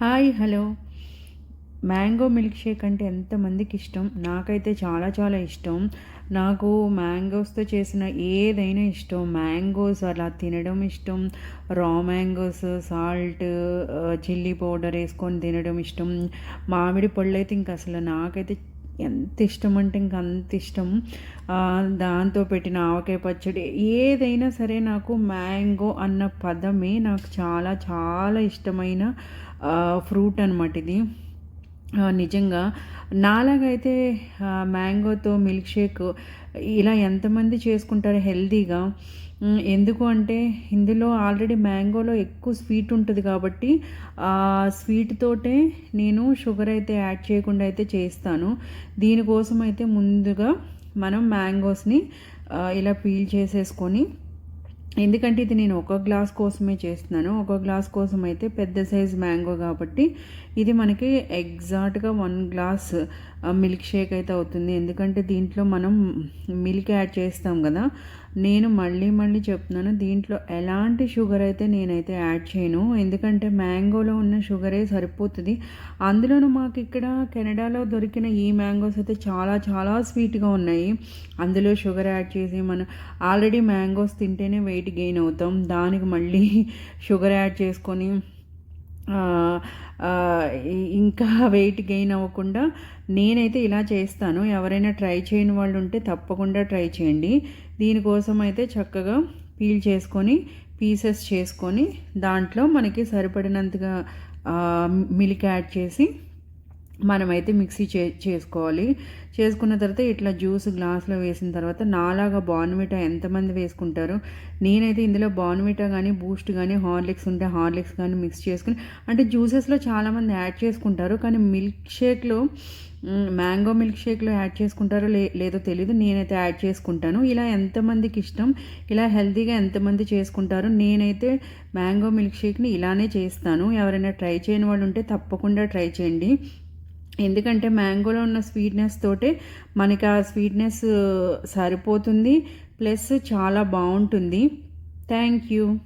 Hi hello. Mango milk shake అంటే ఎంతమందికి ఇష్టం? నాకైతే చాలా చాలా ఇష్టం. నాకు మ్యాంగోస్తో చేసిన ఏదైనా ఇష్టం. మ్యాంగోస్ అలా తినడం ఇష్టం. రా మ్యాంగోస్ సాల్ట్ చిల్లీ పౌడర్ వేసుకొని తినడం ఇష్టం. మామిడి పళ్ళు అయితే ఇంక అసలు నాకైతే ఎంత ఇష్టం అంటే ఇంక అంత ఇష్టం. దాంతో పెట్టిన ఆవకాయ పచ్చడి. ఏదైనా సరే నాకు మ్యాంగో అన్న పదమే నాకు చాలా చాలా ఇష్టమైన ఫ్రూట్ అనమాట ఇది. నిజంగా నాలాగైతే మ్యాంగోతో మిల్క్ షేక్ ఇలా ఎంతమంది చేసుకుంటారు హెల్తీగా? ఎందుకు అంటే ఇందులో ఆల్రెడీ మ్యాంగోలో ఎక్కువ స్వీట్ ఉంటుంది కాబట్టి ఆ స్వీట్ తోటే నేను షుగర్ అయితే యాడ్ చేయకుండా అయితే చేస్తాను. దీనికోసం అయితే ముందుగా మనం మ్యాంగోస్ని ఇలా పీల్ చేసేసుకొని ఎందుకంటే ఇది నేను ఒక గ్లాస్ కోసమే చేస్తున్నాను. ఒక గ్లాస్ కోసం అయితే పెద్ద సైజ్ మ్యాంగో కాబట్టి ఇది మనకి ఎగ్జాక్ట్గా వన్ గ్లాస్ మిల్క్ షేక్ అయితే అవుతుంది. ఎందుకంటే దీంట్లో మనం మిల్క్ యాడ్ చేస్తాం కదా నేను మళ్ళీ మళ్ళీ చెప్తున్నాను దీంట్లో ఎలాంటి షుగర్ అయితే నేనైతే యాడ్ చేయను. ఎందుకంటే మ్యాంగోలో ఉన్న షుగరే సరిపోతుంది. అందులోనూ మాకు ఇక్కడ కెనడాలో దొరికిన ఈ మ్యాంగోస్ అయితే చాలా చాలా స్వీట్గా ఉన్నాయి. అందులో షుగర్ యాడ్ చేసి మనం ఆల్రెడీ మ్యాంగోస్ తింటేనే వెయిట్ గెయిన్ అవుతాం. దానికి మళ్ళీ షుగర్ యాడ్ చేసుకొని ఇంకా వెయిట్ గెయిన్ అవ్వకుండా నేనైతే ఇలా చేస్తాను. ఎవరైనా ట్రై చేయని వాళ్ళు ఉంటే తప్పకుండా ట్రై చేయండి. దీనికోసం అయితే చక్కగా పీల్ చేసుకొని పీసెస్ చేసుకొని దాంట్లో మనకి సరిపడినంతగా మిల్క్ యాడ్ చేసి మనమైతే మిక్సీ చే చేసుకోవాలి. చేసుకున్న తర్వాత ఇట్లా జ్యూస్ గ్లాస్లో వేసిన తర్వాత నాలాగా బాన్విటా ఎంతమంది వేసుకుంటారు నేనైతే ఇందులో బాన్విటా కానీ బూస్ట్ కానీ హార్లిక్స్ ఉంటే హార్లిక్స్ కానీ మిక్స్ చేసుకుని అంటే జ్యూసెస్లో చాలామంది యాడ్ చేసుకుంటారు. కానీ మిల్క్ షేక్లో మ్యాంగో మిల్క్ షేక్లో యాడ్ చేసుకుంటారో లే లేదో తెలీదు. నేనైతే యాడ్ చేసుకుంటాను. ఇలా ఎంతమందికి ఇష్టం ఇలా హెల్తీగా ఎంతమంది చేసుకుంటారు నేనైతే మ్యాంగో మిల్క్ షేక్ని ఇలానే చేస్తాను. ఎవరైనా ట్రై చేయని వాళ్ళు ఉంటే తప్పకుండా ట్రై చేయండి. ఎందుకంటే మ్యాంగోలో ఉన్న స్వీట్నెస్ తోటే మనకి ఆ స్వీట్నెస్ సరిపోతుంది. ప్లస్ చాలా బాగుంటుంది. Thank you.